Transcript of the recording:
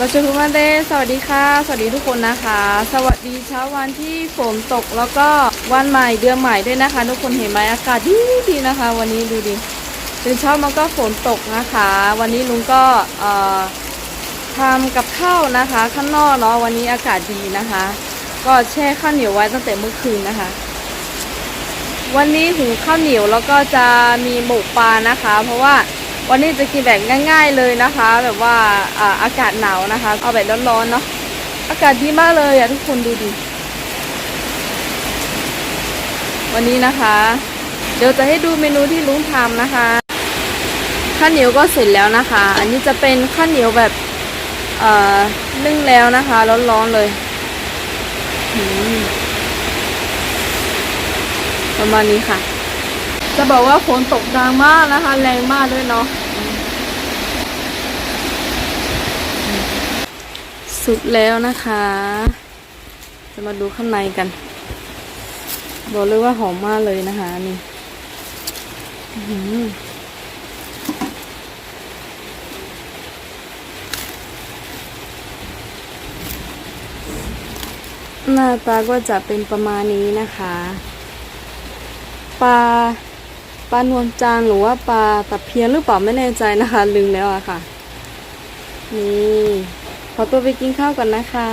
เราจะพูดมาเดสวัสดีค่ะ สวัสดีทุกคนนะคะ สวัสดีเช้าวันที่ฝนตกแล้วก็วันใหม่เดือนใหม่ด้วยนะคะ ทุกคนเห็นไหมอากาศดีดีนะคะ วันนี้ดูดิตื่นเช้ามันก็ฝนตกนะคะ วันนี้ลุงก็ทำกับข้าวนะคะ ข้างนอกเนาะวันนี้อากาศดีนะคะ ก็แช่ข้าวเหนียวไว้ตั้งแต่เมื่อคืนนะคะ วันนี้หุงข้าวเหนียวแล้วก็จะมีหมกปลานะคะ เพราะว่า วันนี้จะกินแบบง่าย ๆเลยนะคะ แบบว่าอ่าอากาศหนาวนะคะ เอาแบบร้อนๆเนาะอากาศดีมากเลยอะทุกคนดูดิวันนี้นะคะ เดี๋ยวจะให้ดูเมนูที่ลุงทำนะคะข้าวเหนียวก็เสร็จแล้วนะคะ อันนี้จะเป็นข้าวเหนียวแบบเอ่อนึ่งแล้วนะคะร้อนๆเลยประมาณนี้ค่ะ จะบอกว่าฝนตกดังมากนะคะ แรงมากด้วยเนาะ สุกแล้วนะคะ จะมาดูข้างในกัน บอกเลยว่าหอมมากเลยนะคะนี่หน้าตาก็จะเป็นประมาณนี้นะคะปลาปลานวลจานหรือว่าปลาตะเพียนหรือเปล่าไม่แน่ใจนะคะ ลืมแล้วอะค่ะ นี่ขอตัวไปกินข้าวก่อนนะคะ